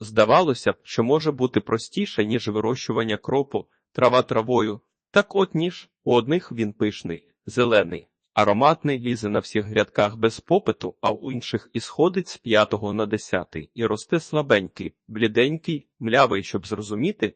Здавалося б, що може бути простіше, ніж вирощування кропу, трава травою. Так от ніж, у одних він пишний, зелений, ароматний лізе на всіх грядках без попиту, а у інших і сходить з п'ятого на десятий, і росте слабенький, бліденький, млявий, щоб зрозуміти,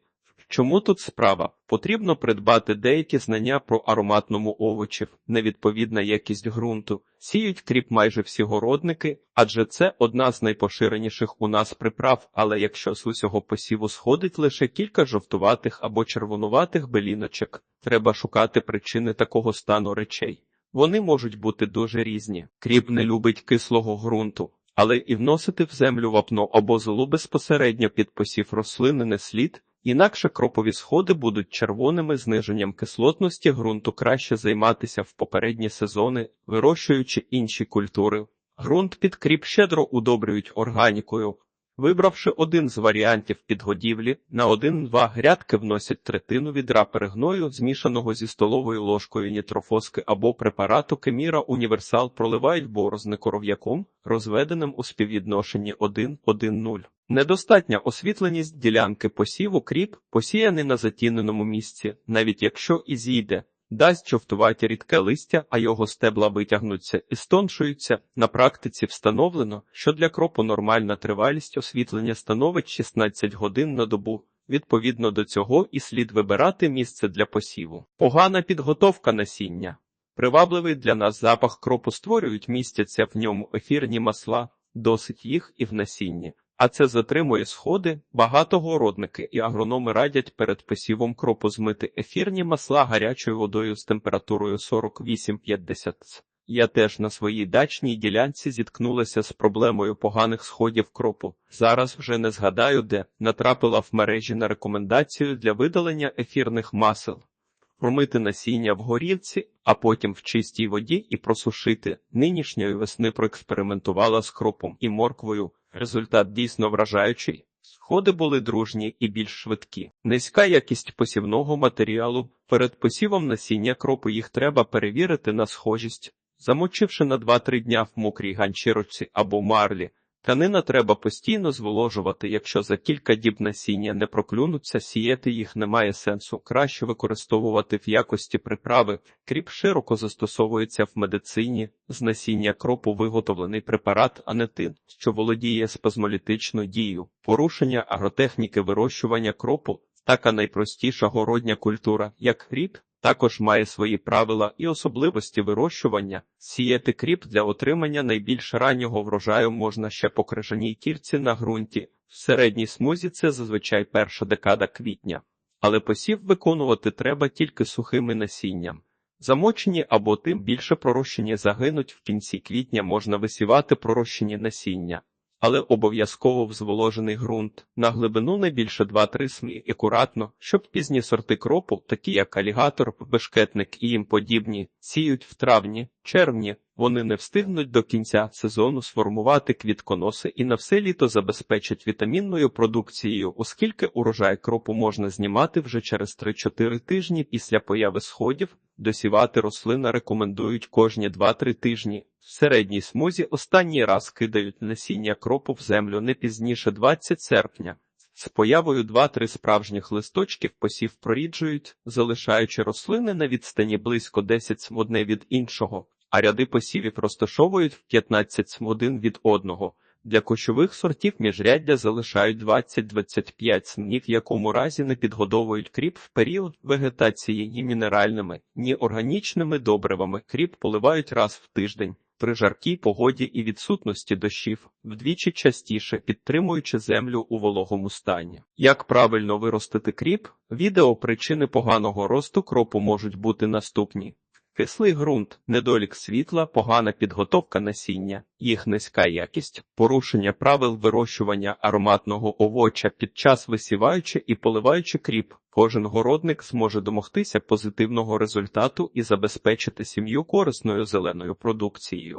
Чому тут справа? Потрібно придбати деякі знання про ароматному овочів, невідповідна якість ґрунту, сіють кріп майже всі городники, адже це одна з найпоширеніших у нас приправ, але якщо з усього посіву сходить лише кілька жовтуватих або червонуватих беліночок, треба шукати причини такого стану речей. Вони можуть бути дуже різні. Кріп не любить кислого ґрунту, але і вносити в землю вапно або золу безпосередньо під посів рослини не слід. Інакше кропові сходи будуть червоними зниженням кислотності ґрунту краще займатися в попередні сезони, вирощуючи інші культури. Ґрунт під кріп щедро удобрюють органікою. Вибравши один з варіантів підгодівлі, на один-два грядки вносять третину відра перегною, змішаного зі столовою ложкою нітрофоски або препарату Кеміра Універсал проливають борозни коров'яком, розведеним у співвідношенні 1-1-0. Недостатня освітленість ділянки посіву кріп, посіяний на затіненому місці, навіть якщо і зійде, дасть жовтуваті рідке листя, а його стебла витягнуться і стоншуються. На практиці встановлено, що для кропу нормальна тривалість освітлення становить 16 годин на добу. Відповідно до цього і слід вибирати місце для посіву. Погана підготовка насіння. Привабливий для нас запах кропу створюють містяться в ньому ефірні масла, досить їх і в насінні. А це затримує сходи, багатогородники і агрономи радять перед посівом кропу змити ефірні масла гарячою водою з температурою 48-50 Я теж на своїй дачній ділянці зіткнулася з проблемою поганих сходів кропу. Зараз вже не згадаю, де натрапила в мережі на рекомендацію для видалення ефірних масел. Промити насіння в горілці, а потім в чистій воді і просушити. Нинішньої весни проекспериментувала з кропом і морквою. Результат дійсно вражаючий. Сходи були дружні і більш швидкі. Низька якість посівного матеріалу. Перед посівом насіння кропу їх треба перевірити на схожість, замочивши на 2-3 дня в мокрій ганчірочці або марлі. Тканина треба постійно зволожувати, якщо за кілька діб насіння не проклюнуться, сіяти їх немає сенсу. Краще використовувати в якості приправи. Кріп широко застосовується в медицині. З насіння кропу виготовлений препарат анетин, що володіє спазмолітичною дією. Порушення агротехніки вирощування кропу така найпростіша городня культура, як кріп, також має свої правила і особливості вирощування. Сіяти кріп для отримання найбільш раннього врожаю можна ще по крижаній кірці на ґрунті. В середній смузі це зазвичай перша декада квітня, але посів виконувати треба тільки сухими насінням. Замочені або тим більше пророщені загинуть в кінці квітня можна висівати пророщені насіння але обов'язково в зволожений ґрунт на глибину не більше 2-3 см і акуратно, щоб пізні сорти кропу, такі як алігатор, бешкетник і їм подібні, сіють в травні, червні. Вони не встигнуть до кінця сезону сформувати квітконоси і на все літо забезпечать вітамінною продукцією, оскільки урожай кропу можна знімати вже через 3-4 тижні після появи сходів. Досівати рослина рекомендують кожні 2-3 тижні. В середній смузі останній раз кидають насіння кропу в землю не пізніше 20 серпня. З появою 2-3 справжніх листочків посів проріджують, залишаючи рослини на відстані близько 10 см одне від іншого, а ряди посівів розташовують в 15 см один від одного. Для кочових сортів міжряддя залишають 20-25 см, ні в якому разі не підгодовують кріп в період вегетації ні мінеральними, ні органічними добривами. Кріп поливають раз в тиждень при жаркій погоді і відсутності дощів, вдвічі частіше підтримуючи землю у вологому стані. Як правильно виростити кріп, відео причини поганого росту кропу можуть бути наступні. Кислий ґрунт, недолік світла, погана підготовка насіння, їх низька якість, порушення правил вирощування ароматного овоча під час висіваючи і поливаючи кріп. Кожен городник зможе домогтися позитивного результату і забезпечити сім'ю корисною зеленою продукцією.